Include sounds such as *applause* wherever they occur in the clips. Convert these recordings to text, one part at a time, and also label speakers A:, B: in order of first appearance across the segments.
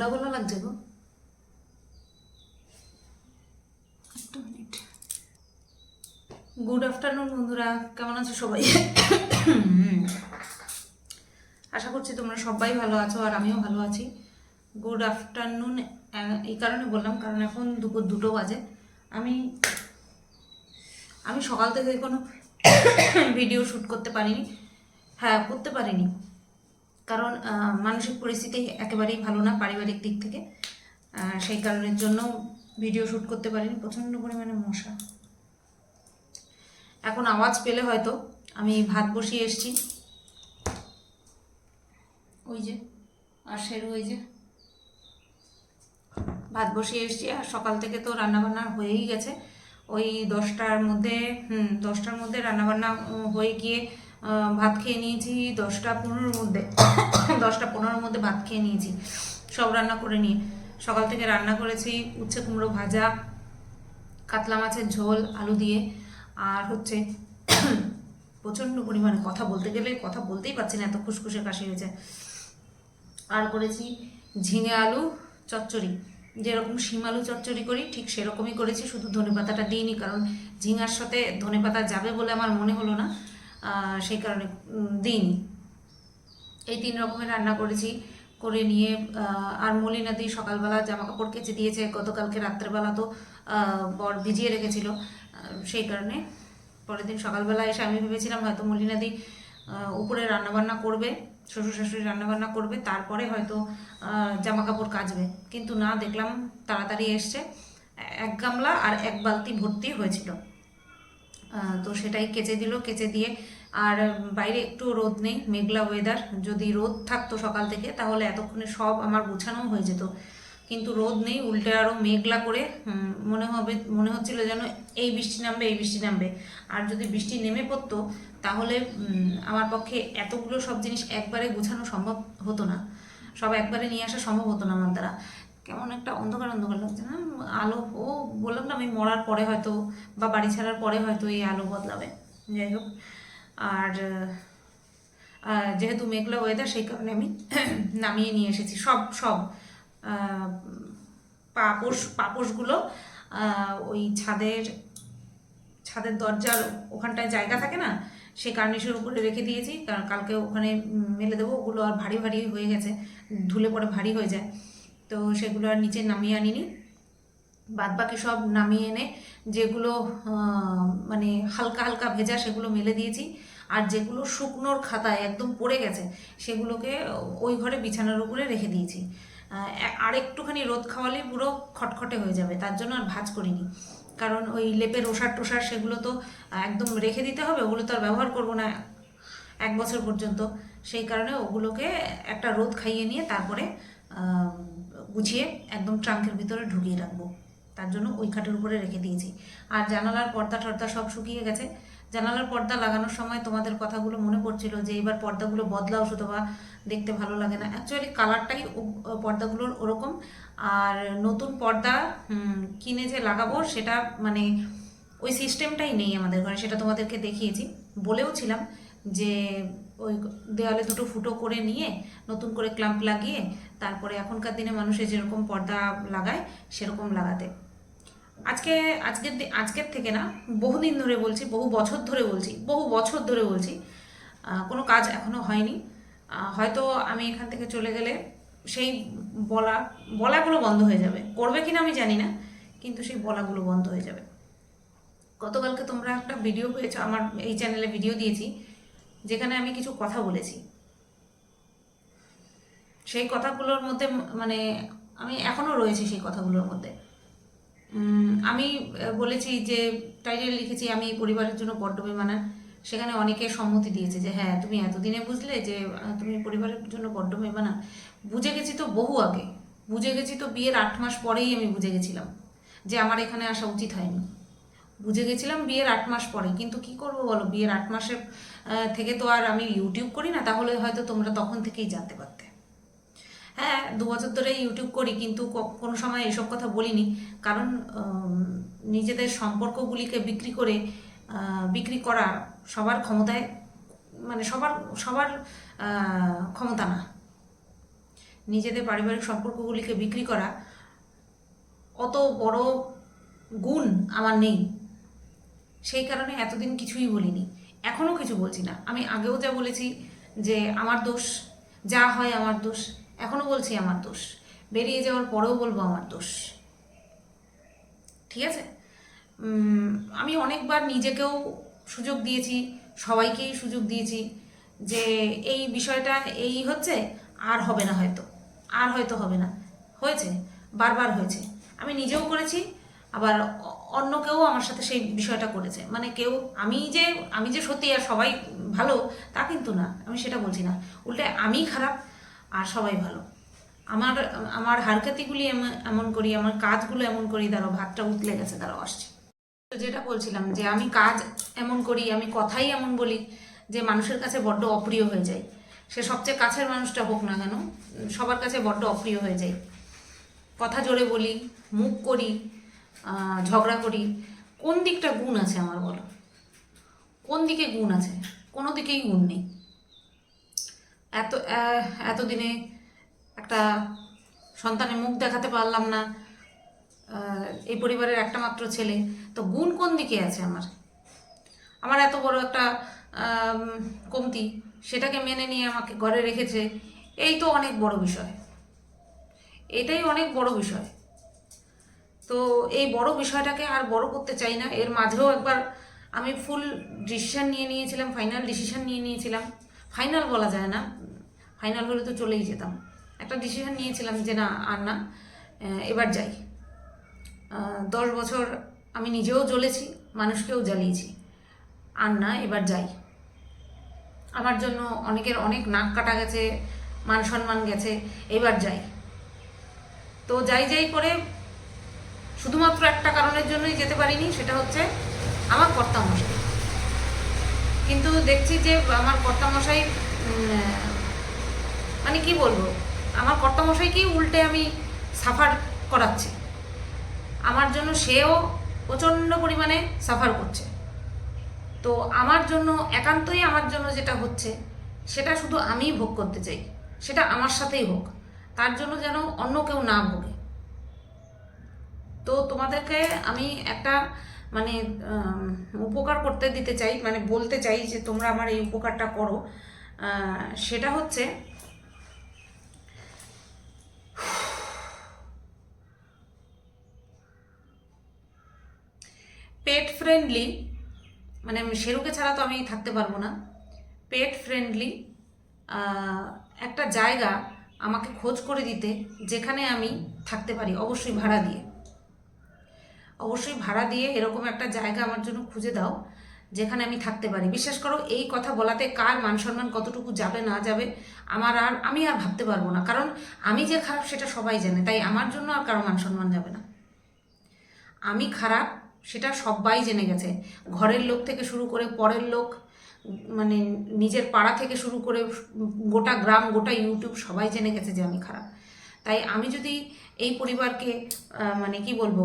A: ঘোলা ঘোলা লাগছে গো গুড আফটারনুন বন্ধুরা। কেমন আছো সবাই? আশা করছি তোমরা সবাই ভালো আছো আর আমিও ভালো আছি। গুড আফটারনুন এই কারণে বললাম, কারণ এখন দুপুর দুটো বাজে। আমি আমি সকাল থেকে কোনো ভিডিও শ্যুট করতে পারিনি। হ্যাঁ করতে পারিনি। কারণ মানসিক পরিস্থিতি একেবারেই ভালো না পারিবারিক দিক থেকে। সেই কারণের জন্য ভিডিও শ্যুট করতে পারিনি। প্রচণ্ড পরিমাণে মশা। এখন আওয়াজ পেলে হয়তো আমি ভাত বসিয়ে এসেছি। ওই যে, আর সেরু ওই যে। ভাত বসিয়ে এসেছি, আর সকাল থেকে তো রান্নাবান্না হয়েই গেছে। ওই দশটার মধ্যে, হুম, দশটার মধ্যে রান্নাবান্না হয়ে গিয়ে ভাত খেয়ে নিয়েছি দশটা পনেরোর মধ্যে। দশটা পনেরোর মধ্যে ভাত খেয়ে নিয়েছি, সব রান্না করে নিয়ে। সকাল থেকে রান্না করেছি উচ্ছে কুমড়ো ভাজা, কাতলা মাছের ঝোল, আলু দিয়ে। আর হচ্ছে প্রচণ্ড পরিমাণে কথা বলতে গেলে, কথা বলতেই পারছি না, এত খুশখুশে কাশি হয়েছে। আর করেছি ঝিঙে আলু চচ্চড়ি। যেরকম শিম আলু চচ্চড়ি করি, ঠিক সেরকমই করেছি, শুধু ধনে পাতাটা দিইনি, কারণ ঝিঙার সাথে ধনে পাতা যাবে বলে আমার মনে হলো না। সেই কারণে দিইনি। এই তিন রকমের রান্না করেছি। করে নিয়ে আর মলিনাদি সকালবেলা জামা কাপড় কেচে দিয়েছে, গতকালকে রাত্রেবেলা তো বর ভিজিয়ে রেখেছিল সেই কারণে পরের দিন সকালবেলা এসে আমি ভেবেছিলাম হয়তো মলিনাদি উপরে রান্নাবান্না করবে, শ্বশুর শাশুড়ি রান্নাবান্না করবে, তারপরে হয়তো জামা কাপড় কাচবে। কিন্তু না, দেখলাম তাড়াতাড়ি এসছে, এক গামলা আর এক বালতি ভর্তি হয়েছিল। তো সেটাই কেচে দিল, কেচে দিয়ে। আর বাইরে একটু রোদ নেই, মেঘলা ওয়েদার যদি রোদ থাকতো সকাল থেকে, তাহলে এতক্ষণে সব আমার গোছানো হয়ে যেত। কিন্তু রোদ নেই, উল্টে আরও মেঘলা করে মনে হবে, মনে হচ্ছিল যেন এই বৃষ্টি নামবে, এই বৃষ্টি নামবে। আর যদি বৃষ্টি নেমে পড়তো, তাহলে আমার পক্ষে এতগুলো সব জিনিস একবারে গোছানো সম্ভব হতো না। সব একবারে নিয়ে আসা সম্ভব হতো না আমার দ্বারা। কেমন একটা অন্ধকার অন্ধকার লাগছে না? আলো ও বললাম না আমি মরার পরে হয়তো বা বাড়ি ছাড়ার পরে হয়তো এই আলো বদলাবে। যাই হোক, আর যেহেতু মেঘলা ওয়েদার সেই কারণে আমি *clears throat* নামিয়ে নিয়ে এসেছি। সব সব পাপোশ, পাপোশগুলো ওই ছাদের ছাদের দরজার ওখানটায় জায়গা থাকে না সেই কার্নিশের উপরে রেখে দিয়েছি। কারণ কালকে ওখানে মেলে দেবো, ওগুলো আর ভারী ভারী হয়ে গেছে। ধুলে পরে ভারী হয়ে যায়। তো সেগুলো আর নিচে নামিয়ে আনিনি। বাদ বাকি সব নামিয়ে এনে যেগুলো মানে হালকা হালকা ভেজা সেগুলো মেলে দিয়েছি। আর যেগুলো শুকনোর খাতায় একদম পড়ে গেছে, সেগুলোকে ওই ঘরে বিছানার উপরে রেখে দিয়েছি। আর একটুখানি রোদ খাওয়ালেই পুরো খটখটে হয়ে যাবে, তার জন্য আর ভাজ করিনি। কারণ ওই লেপের ওষার টোষার সেগুলো তো একদম রেখে দিতে হবে, ওগুলো তো আর ব্যবহার করব না এক বছর পর্যন্ত। সেই কারণে ওগুলোকে একটা রোদ খাইয়ে নিয়ে তারপরে গুছিয়ে একদম ট্রাঙ্কের ভিতরে ঢুকিয়ে রাখব। তার জন্য ওই খাটের উপরে রেখে দিয়েছি। আর জানালার পর্দা টর্দা সব শুকিয়ে গেছে। জানালার পর্দা লাগানোর সময় তোমাদের কথাগুলো মনে পড়ছিল যে এবার পর্দাগুলো বদলাও শুধু বা দেখতে ভালো লাগে না। অ্যাকচুয়ালি কালারটাই পর্দাগুলোর ওরকম। আর নতুন পর্দা কিনে যে লাগাবো সেটা মানে ওই সিস্টেমটাই নেই আমাদের ঘরে। সেটা তোমাদেরকে দেখিয়েছি। বলেও ছিলাম যে ওই দেওয়ালে দুটো ফুটো করে নিয়ে নতুন করে ক্লাম্প লাগিয়ে তারপরে এখনকার দিনে মানুষে যেরকম পর্দা লাগায় সেরকম লাগাতে। আজকে, আজকের আজকের থেকে না, বহুদিন ধরে বলছি, বহু বছর ধরে বলছি, বহু বছর ধরে বলছি কোনো কাজ এখনও হয়নি। হয়তো আমি এখান থেকে চলে গেলে সেই বলা, বলাগুলো বন্ধ হয়ে যাবে। করবে কিনা আমি জানি না, কিন্তু সেই বলাগুলো বন্ধ হয়ে যাবে। গতকালকে তোমরা একটা ভিডিও পেয়েছ, আমার এই চ্যানেলে ভিডিও দিয়েছি। যেখানে আমি কিছু কথা বলেছি। সেই কথাগুলোর মধ্যে মানে আমি এখনও রয়েছি সেই কথাগুলোর মধ্যে। আমি বলেছি যে, টাইটেল লিখেছি আমি পরিবারের জন্য বড্ড বেমানান। সেখানে অনেকে সম্মতি দিয়েছে যে হ্যাঁ তুমি এতদিনে বুঝলে যে তুমি পরিবারের জন্য বড্ড বেমানান। বুঝে গেছি তো বহু আগে। বুঝে গেছি তো বিয়ের আট মাস পরেই আমি বুঝে গেছিলাম যে, আমার এখানে আসা উচিত হয়নি। বুঝে গেছিলাম বিয়ের আট মাস পরে, কিন্তু কি করব বলো? বিয়ের আট মাসের থেকে তো আর আমি ইউটিউব করি না, তাহলে হয়তো তোমরা তখন থেকেই জানতে পারতে। হ্যাঁ দু বছর ধরে ইউটিউব করি, কিন্তু কোনো সময় এসব কথা বলিনি। কারণ নিজেদের সম্পর্কগুলিকে বিক্রি করে বিক্রি করা সবার ক্ষমতায় মানে সবার সবার ক্ষমতা না। নিজেদের পারিবারিক সম্পর্কগুলিকে বিক্রি করা অত বড় গুণ আমার নেই। সেই কারণে এতদিন কিছুই বলিনি। এখনও কিছু বলছি না। আমি আগেও যা বলেছি যে আমার দোষ, যা হয় আমার দোষ এখনও বলছি আমার দোষ। বেরিয়ে যাওয়ার পরেও বলব আমার দোষ। ঠিক আছে? আমি অনেকবার নিজেকেও সুযোগ দিয়েছি, সবাইকেই সুযোগ দিয়েছি যে এই বিষয়টা এই হচ্ছে, আর হবে না হয়তো। আর হয়তো হবে না। হয়েছে, বারবার হয়েছে। আমি নিজেও করেছি আবার অন্য কেউ আমার সাথে সেই বিষয়টা করেছে। মানে কেউ, আমি যে আমি যে সত্যি আর সবাই ভালো, তা কিন্তু না। আমি সেটা বলছি না। উল্টে আমি খারাপ আর সবাই ভালো। আমার আমার হারকাতিগুলি এমন করি, আমার কাজগুলো এমন করি দাঁড়াও ভাতটা উতলে গেছে দাঁড়াও আসছে। তো যেটা বলছিলাম যে, আমি কাজ এমন করি, আমি কথাই এমন বলি যে, মানুষের কাছে বড্ড অপ্রিয় হয়ে যায় সে সবচেয়ে কাছের মানুষটা হোক না কেন, সবার কাছে বড্ড অপ্রিয় হয়ে যায় কথা জোরে বলি, মুখ করি ঝগড়া করি, কোন দিকটা গুণ আছে আমার বলো? কোন দিকে গুণ আছে? কোনো দিকেই গুণ নেই। এত এতদিনে একটা সন্তানের মুখ দেখাতে পারলাম না এই পরিবারের একটা মাত্র ছেলে, তো গুণ কোন দিকে আছে আমার? আমার এত বড় একটা কমতি, সেটাকে মেনে নিয়ে আমাকে ঘরে রেখেছে, এই তো অনেক বড় বিষয়। এটাই অনেক বড় বিষয়। তো এই বড় বিষয়টাকে আর বড় করতে চাই না। এর মাঝেও একবার আমি ফুল ডিসিশন নিয়ে নিয়েছিলাম ফাইনাল ডিসিশন নিয়ে নিয়েছিলাম। ফাইনাল বলা যায় না। ফাইনাল হলে তো চলেই যেতাম। একটা ডিসিশন নিয়েছিলাম যে না, আর না এবার যাই। দশ বছর আমি নিজেও জ্বলেছি, মানুষকেও জ্বালিয়েছি। আর না, এবার যাই। আমার জন্য অনেকের অনেক নাক কাটা গেছে, মান সম্মান গেছে, এবার যাই। তো যাই যাই করে শুধুমাত্র একটা কারণের জন্যই যেতে পারিনি, সেটা হচ্ছে আমার কর্তামশাই। কিন্তু দেখছি যে আমার কর্তামশাই মানে কি বলব, আমার কর্তামশাইকেই উল্টে আমি সাফার করাচ্ছি। আমার জন্য সেও প্রচণ্ড পরিমাণে সাফার করছে। তো আমার জন্য, একান্তই আমার জন্য যেটা হচ্ছে, সেটা শুধু আমিই ভোগ করতে চাই, সেটা আমার সাথেই হোক। তার জন্য যেন অন্য কেউ না ভোগে। তো তোমাদেরকে আমি একটা মানে উপকার করতে দিতে চাই মানে বলতে চাই যে তোমরা আমার এই উপকারটা করো। সেটা হচ্ছে, পেট ফ্রেন্ডলি মানে শেরুকে ছাড়া তো আমি থাকতে পারব না। পেট ফ্রেন্ডলি একটা জায়গা আমাকে খোঁজ করে দিতে, যেখানে আমি থাকতে পারি, অবশ্যই ভাড়া দিয়ে। অবশ্যই ভাড়া দিয়ে এরকম একটা জায়গা আমার জন্য খুঁজে দাও, যেখানে আমি থাকতে পারি। বিশ্বাস করো, এই কথা বলাতে কার মান সম্মান কতটুকু যাবে না যাবে, আমার আর, আমি আর ভাবতে পারব না। কারণ আমি যে খারাপ, সেটা সবাই জানে। তাই আমার জন্য আর কারও মান সম্মান যাবে না। আমি খারাপ, সেটা সবাই জেনে গেছে। ঘরের লোক থেকে শুরু করে পরের লোক মানে নিজের পাড়া থেকে শুরু করে গোটা গ্রাম, গোটা ইউটিউব সবাই জেনে গেছে যে আমি খারাপ। তাই আমি যদি এই পরিবারকে মানে কি বলব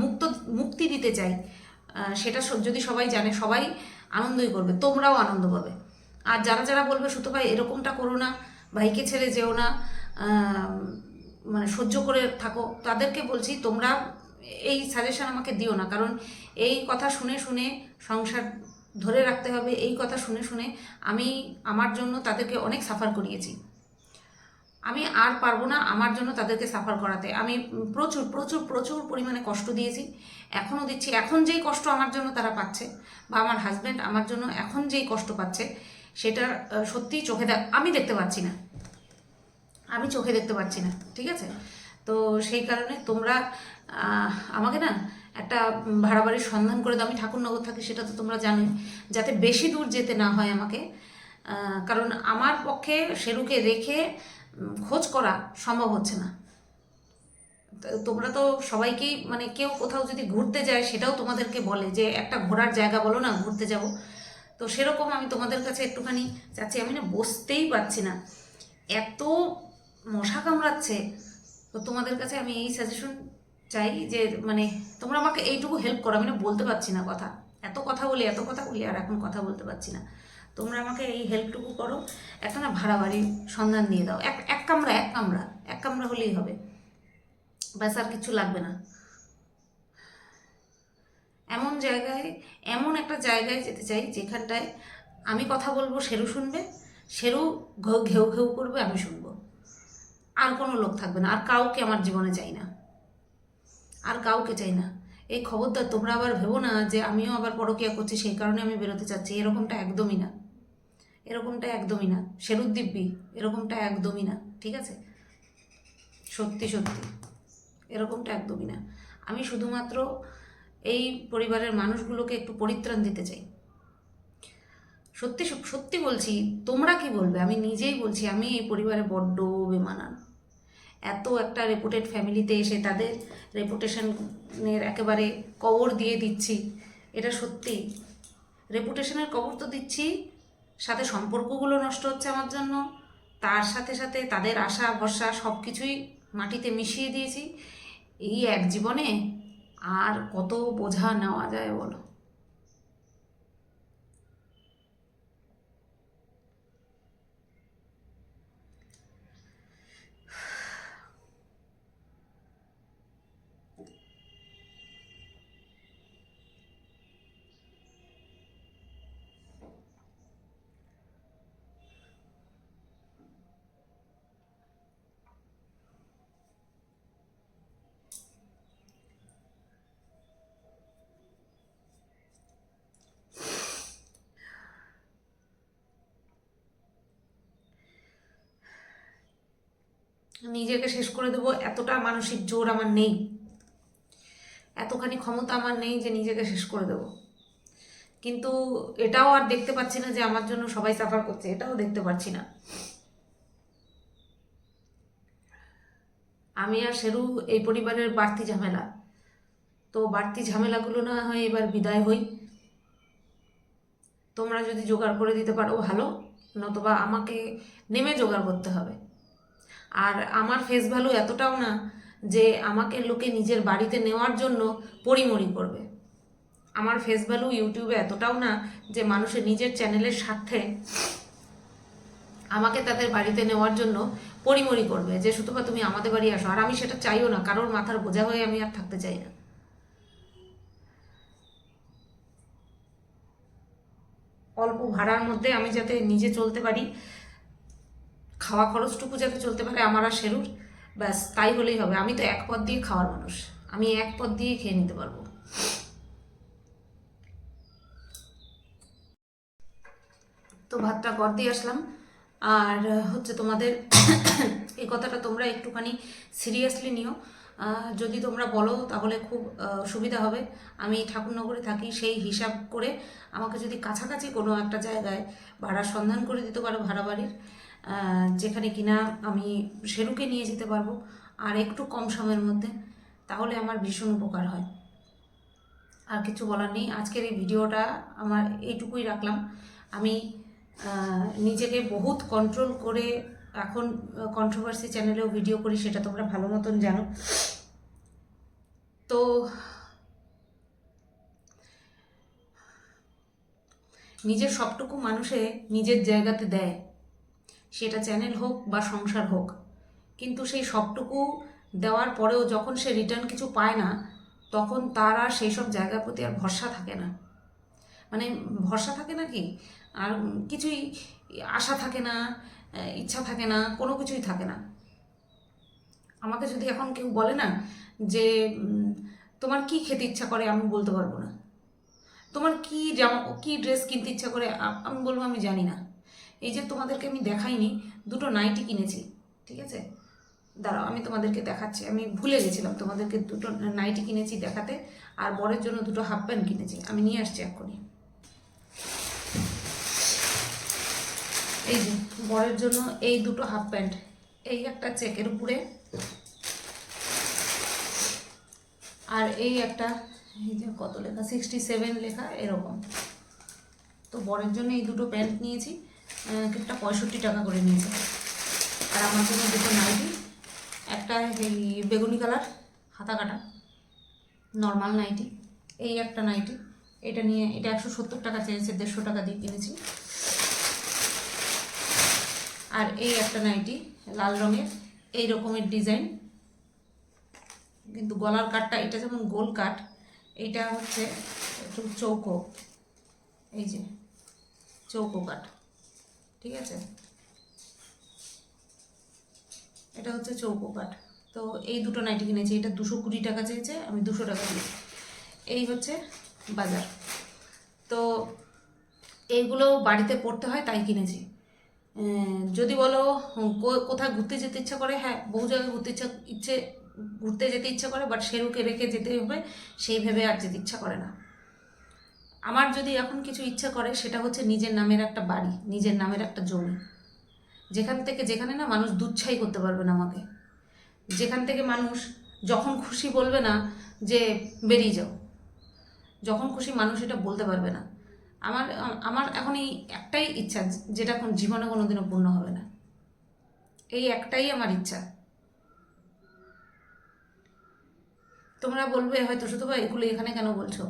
A: মুক্ত, মুক্তি দিতে চাই। সেটা যদি সবাই জানে, সবাই আনন্দই করবে, তোমরাও আনন্দ পাবে। আর যারা যারা বলবে, সুতো ভাই, এরকমটা করো না, ভাইকে ছেড়ে যেও না মানে সহ্য করে থাকো, তাদেরকে বলছি, তোমরা এই সাজেশন আমাকে দিও না। কারণ এই কথা শুনে শুনে সংসার ধরে রাখতে হবে, এই কথা শুনে শুনে আমি আমার জন্য তাদেরকে অনেক সাফার করিয়েছি। আমি আর পারব না আমার জন্য তাদেরকে সাফার করাতে। আমি প্রচুর প্রচুর প্রচুর পরিমাণে কষ্ট দিয়েছি। এখনও দিচ্ছি। এখন যেই কষ্ট আমার জন্য তারা পাচ্ছে বা আমার হাজব্যান্ড আমার জন্য এখন যেই কষ্ট পাচ্ছে সেটা সত্যিই চোখে আমি দেখতে পাচ্ছি না। আমি চোখে দেখতে পাচ্ছি না, ঠিক আছে? তো সেই কারণে তোমরা আমাকে না একটা ভাড়া বাড়ির সন্ধান করে দাও। আমি ঠাকুরনগর থাকি, সেটা তো তোমরা জানোই। যাতে বেশি দূর যেতে না হয় আমাকে। কারণ আমার পক্ষে শেরুকে রেখে খোঁজ করা সম্ভব হচ্ছে না। তোমরা তো সবাইকেই মানে কেউ কোথাও যদি ঘুরতে যায় সেটাও তোমাদেরকে বলে যে একটা ঘোরার জায়গা বলো না, ঘুরতে যাব। তো সেরকম আমি তোমাদের কাছে একটুখানি চাচ্ছি, আমি না বসতেই পারছি না। এত মশা কামড়াচ্ছে। তো তোমাদের কাছে আমি এই সাজেশন চাই যে মানে তোমরা আমাকে এইটুকু হেল্প করো, আমি না বলতে পারছি না কথা। এত কথা বলি, এত কথা বলি, আর এখন কথা বলতে পারছি না। তোমরা আমাকে এই হেল্পটুকু করো। একটা না ভাড়া বাড়ির সন্ধান দিয়ে দাও। এক এক কামরা এক কামরা এক কামরা হলেই হবে। ব্যাস, আর কিছু লাগবে না। এমন জায়গায়, এমন একটা জায়গায় যেতে চাই যেখানটায় আমি কথা বলব সেরু শুনবে সেরু ঘেউ ঘেউ ঘেউ করবে, আমি শুনব। আর কোনো লোক থাকবে না। আর কাউকে আমার জীবনে চাই না। আর কাউকে চাই না। এই খবরদার তোমরা আবার ভেবো না যে আমিও আবার পরকিয়া করছি, সেই কারণে আমি বেরোতে চাচ্ছি। এরকমটা একদমই না। এরকমটা একদমই না। দিব্যি, এরকমটা একদমই না, ঠিক আছে? সত্যি সত্যি, এরকমটা একদমই না। আমি শুধুমাত্র এই পরিবারের মানুষগুলোকে একটু পরিত্রাণ দিতে চাই। সত্যি সত্যি বলছি, তোমরা কি বলবে? আমি নিজেই বলছি, আমি এই পরিবারে বড্ড বেমানান। এত একটা রেপুটেড ফ্যামিলিতে এসে তাদের রেপুটেশনের একেবারে কবর দিয়ে দিচ্ছি। এটা সত্যি। রেপুটেশনের কবর তো দিচ্ছি সাথে সম্পর্কগুলো নষ্ট হচ্ছে আমার জন্য, তার সাথে সাথে তাদের আশা, ভরসা সব কিছুই মাটিতে মিশিয়ে দিয়েছি। এই এক জীবনে আর কত বোঝা নেওয়া যায় বলো? নিজেকে শেষ করে দেবো, এতটা মানসিক জোর আমার নেই। এতখানি ক্ষমতা আমার নেই যে নিজেকে শেষ করে দেবো। কিন্তু এটাও আর দেখতে পাচ্ছি না যে আমার জন্য সবাই সাফার করছে, এটাও দেখতে পাচ্ছি না। আমি আর সেরু এই পরিবারের বাড়তি ঝামেলা। তো বাড়তি ঝামেলাগুলো না হয় এবার বিদায় হই। তোমরা যদি জোগাড় করে দিতে পারো ভালো, নতুবা আমাকে নেমে জোগাড় করতে হবে। আর আমার ফেস ভ্যালু এতটাও না যে আমাকে লোকে নিজের বাড়িতে নেওয়ার জন্য পরিমরি করবে। আমার ফেস ভ্যালু ইউটিউবে এতটাও না যে মানুষের নিজের চ্যানেলের স্বার্থে আমাকে তাদের বাড়িতে নেওয়ার জন্য পরিমরি করবে যে, সুতপা তুমি আমাদের বাড়ি আসো। আর আমি সেটা চাইও না, কারোর মাথার বোঝা হয়ে আমি আর থাকতে চাই না। অল্প ভাড়ার মধ্যে আমি যাতে নিজে চলতে পারি খাওয়া খরচটুকু যাতে চলতে পারে, আমার আর শেরুর ব্যাস, তাই হলেই হবে। আমি তো এক পদ দিয়ে খাওয়ার মানুষ। আমি এক পদ দিয়ে খেয়ে নিতে পারব। তো ভাতটা গড় দিয়ে আসলাম। আর হচ্ছে তোমাদের *coughs* এই কথাটা তোমরা একটুখানি সিরিয়াসলি নিও। যদি তোমরা বলো, তাহলে খুব সুবিধা হবে। আমি ঠাকুরনগরে থাকি, সেই হিসাব করে আমাকে যদি কাছাকাছি কোনো একটা জায়গায় ভাড়ার সন্ধান করে দিতে পারো ভাড়া বাড়ির যেখানে কিনা আমি শেরুকে নিয়ে যেতে পারব, আর একটু কম সময়ের মধ্যে, তাহলে আমার ভীষণ উপকার হয়। আর কিছু বলার নেই, আজকের এই ভিডিওটা আমার এইটুকুই রাখলাম। আমি নিজেকে বহুত কন্ট্রোল করে এখন কন্ট্রোভার্সি চ্যানেলেও ভিডিও করি, সেটা তোমরা ভালো মতন জানো। তো, নিজের সবটুকু মানুষে নিজের জায়গাতে দেয়। সেটা চ্যানেল হোক বা সংসার হোক। কিন্তু সেই সবটুকু দেওয়ার পরেও যখন সে রিটার্ন কিছু পায় না, তখন তার আর সেই সব জায়গার প্রতি আর ভরসা থাকে না। মানে ভরসা থাকে না কি? আর কিছুই আশা থাকে না ইচ্ছা থাকে না, কোনো কিছুই থাকে না। আমাকে যদি এখন কেউ বলে না যে তোমার কি খেতে ইচ্ছা করে? আমি বলতে পারব না। তোমার কি জামা, কি ড্রেস কিনতে ইচ্ছা করে? আমি বলব আমি জানি না। এই যে তোমাদেরকে আমি দেখাইনি, দুটো নাইটি কিনেছি, ঠিক আছে? দাঁড়াও, আমি তোমাদেরকে দেখাচ্ছি। আমি ভুলে গেছিলাম তোমাদেরকে দুটো নাইটি কিনেছি দেখাতে, আর বরের জন্য দুটো হাফ প্যান্ট কিনেছি। আমি নিয়ে আসছি এক্ষুনি। এই যে, বরের জন্য এই দুটো হাফ প্যান্ট এই একটা চেকের উপরে, আর এই একটা, এই যে কত লেখা? সিক্সটি সেভেন লেখা, এরকম। তো বরের জন্য এই দুটো প্যান্ট নিয়েছি। একটা পঁয়ষট্টি টাকা করে নিয়েছে। আর আমার জন্য দুটো নাইটি, একটা এই বেগুনি কালার, হাতা কাটা নর্মাল নাইটি, এই একটা নাইটি। এটা নিয়ে, এটা একশো সত্তর টাকা চেয়েছে, দেড়শো টাকা দিয়ে কিনেছি। আর এই একটা নাইটি, লাল রঙের, এই রকমের ডিজাইন। কিন্তু গলার কাটটা, এটা যেমন গোল কাট, এইটা হচ্ছে একটু চৌকো, এই যে, চৌকো কাট। ঠিক আছে? এটা হচ্ছে চৌকো কাট তো এই দুটো নাইটি কিনেছি, এটা দুশো কুড়ি টাকা চেয়েছে, আমি দুশো টাকা দিয়েছি। এই হচ্ছে বাজার। তো এইগুলো বাড়িতে পড়তে হয়, তাই কিনেছি। যদি বলো কোথায় ঘুরতে যেতে ইচ্ছা করে হ্যাঁ বহু জায়গায় ঘুরতে ইচ্ছা, ইচ্ছে, ঘুরতে যেতে ইচ্ছা করে বাট সেরুকে রেখে যেতে হবে, সেই ভেবে আর যেতে ইচ্ছা করে না। আমার যদি এখন কিছু ইচ্ছা করে, সেটা হচ্ছে নিজের নামের একটা বাড়ি, নিজের নামের একটা জমি। যেখান থেকে যেখানে না মানুষ দুচ্ছাই করতে পারবে না আমাকে। যেখান থেকে মানুষ যখন খুশি বলবে না যে বেরিয়ে যাও, যখন খুশি মানুষ এটা বলতে পারবে না। আমার আমার এখন এই একটাই ইচ্ছা, যেটা এখন জীবনে কোনোদিনও পূর্ণ হবে না। এই একটাই আমার ইচ্ছা। তোমরা বলবে, হয়তো শুধু বা এগুলো এখানে কেন বলছো?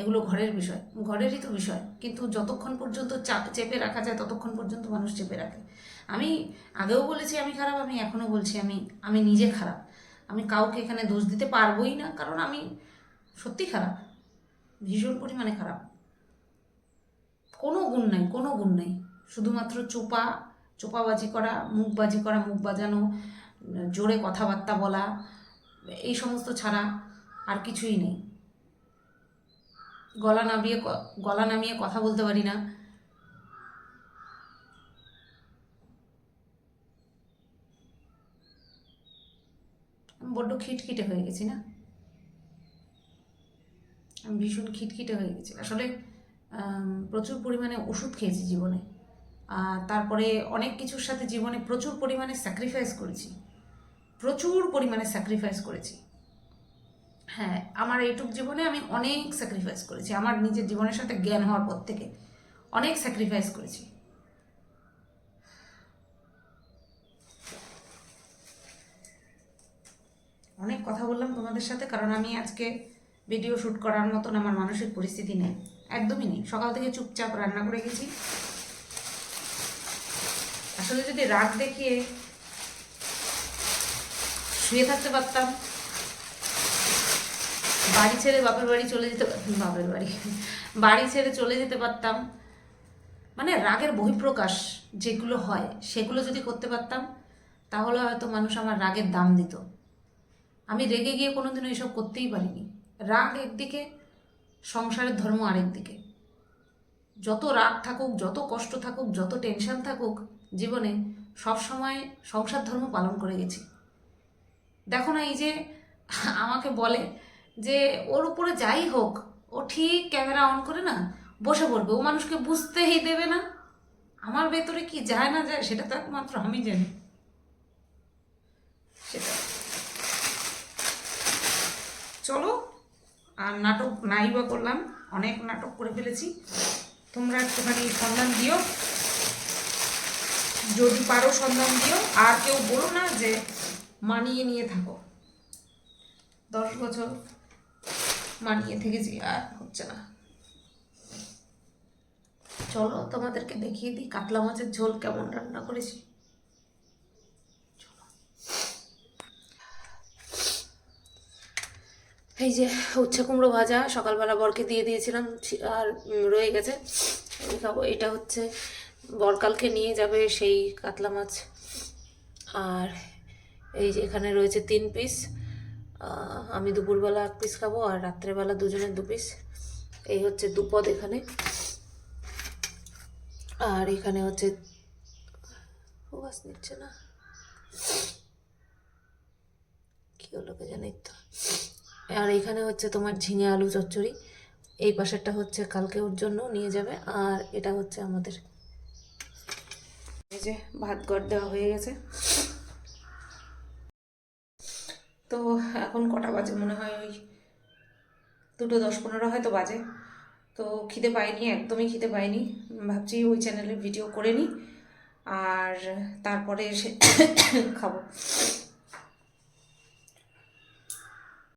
A: এগুলো ঘরের বিষয়, ঘরেরই তো বিষয়। কিন্তু যতক্ষণ পর্যন্ত চাপ চেপে রাখা যায়, ততক্ষণ পর্যন্ত মানুষ চেপে রাখে। আমি আগেও বলেছি আমি খারাপ, আমি এখনও বলছি আমি আমি নিজে খারাপ। আমি কাউকে এখানে দোষ দিতে পারবোই না, কারণ আমি সত্যি খারাপ। ভীষণ পরিমাণে খারাপ। কোনো গুণ নাই, কোনো গুণ নেই। শুধুমাত্র চোপা, চোপাবাজি করা, মুখবাজি করা, মুখ বাজানো, জোরে কথাবার্তা বলা, এই সমস্ত ছাড়া আর কিছুই নেই। গলা নামিয়ে গলা নামিয়ে কথা বলতে পারি না। বড্ড খিটখিটে হয়ে গেছি না? আমি ভীষণ খিটখিটে হয়ে গেছি। আসলে প্রচুর পরিমাণে ওষুধ খেয়েছি জীবনে। আর তারপরে অনেক কিছুর সাথে জীবনে প্রচুর পরিমাণে স্যাক্রিফাইস করেছি। প্রচুর পরিমাণে স্যাক্রিফাইস করেছি। হ্যাঁ আমার এইটুক জীবনে আমি অনেক স্যাক্রিফাইস করেছি। আমার নিজের জীবনের সাথে জ্ঞান হওয়ার পর থেকে অনেক স্যাক্রিফাইস করেছি। অনেক কথা বললাম তোমাদের সাথে, কারণ আমি আজকে ভিডিও শ্যুট করার মতন আমার মানসিক পরিস্থিতি নেই। একদমই নেই। সকাল থেকে চুপচাপ রান্না করে গেছি। আসলে যদি রাগ দেখিয়ে শুয়ে থাকতে পারতাম বাড়ি ছেড়ে বাপের বাড়ি চলে যেতে বাপের বাড়ি। বাড়ি ছেড়ে চলে যেতে পারতাম। মানে রাগের বহিঃপ্রকাশ যেগুলো হয়, সেগুলো যদি করতে পারতাম, তাহলে হয়তো মানুষ আমার রাগের দাম দিত। আমি রেগে গিয়ে কোনোদিনও এসব করতেই পারিনি। রাগ একদিকে, সংসারের ধর্ম আরেকদিকে যত রাগ থাকুক, যত কষ্ট থাকুক, যত টেনশন থাকুক, জীবনে সব সময় সংসার ধর্ম পালন করে গেছি। দেখো না, এই যে আমাকে বলে যে ওর উপরে যাই হোক, ও ঠিক ক্যামেরা অন করে না, বসে পড়বে। ও মানুষকে বুঝতেই দেবে না। আমার ভেতরে কি যায় না যায়, সেটা তো একমাত্র আমি জানি। সেটা। চলো, আর নাটক নাই বা করলাম, অনেক নাটক করে ফেলেছি। তোমরা একটুখানি সন্ধান দিও। যদি পারো সন্ধান দিও, আর কেউ বলো না যে মানিয়ে নিয়ে থাকো। দশ বছর। মানিয়ে থেকেছি আর হচ্ছে না। চলো তোমাদেরকে দেখিয়ে দিই কাতলা মাছের ঝোল কেমন রান্না করেছি। এই যে উচ্ছে কুমড়ো ভাজা সকালবেলা বরকে দিয়ে দিয়েছিলাম আর রয়ে গেছে। খাব, এটা হচ্ছে বরকালকে নিয়ে যাবে সেই কাতলা মাছ। আর এই যে এখানে রয়েছে তিন পিস আমি দুপুরবেলা এক পিস খাব আর রাত্রেবেলা দুজনের দু পিস এই হচ্ছে দুপদ এখানে। আর এখানে হচ্ছে ফোকাস নিচ্ছে না। কি হলো কে জানি তো। আর এখানে হচ্ছে তোমার ঝিঙে আলু চচ্চড়ি। এই পাশেরটা হচ্ছে কালকে ওর জন্য নিয়ে যাবে। আর এটা হচ্ছে আমাদের। এই যে ভাত গড় দেওয়া হয়ে গেছে। তো এখন কটা বাজে? মনে হয় ওই দুটো দশ পনেরো হয়তো বাজে। তো খিদে পাইনি, একদমই খিদে পাইনি। ভাবছি ওই চ্যানেলে ভিডিও করে নিই। আর তারপরে এসে *coughs* খাব।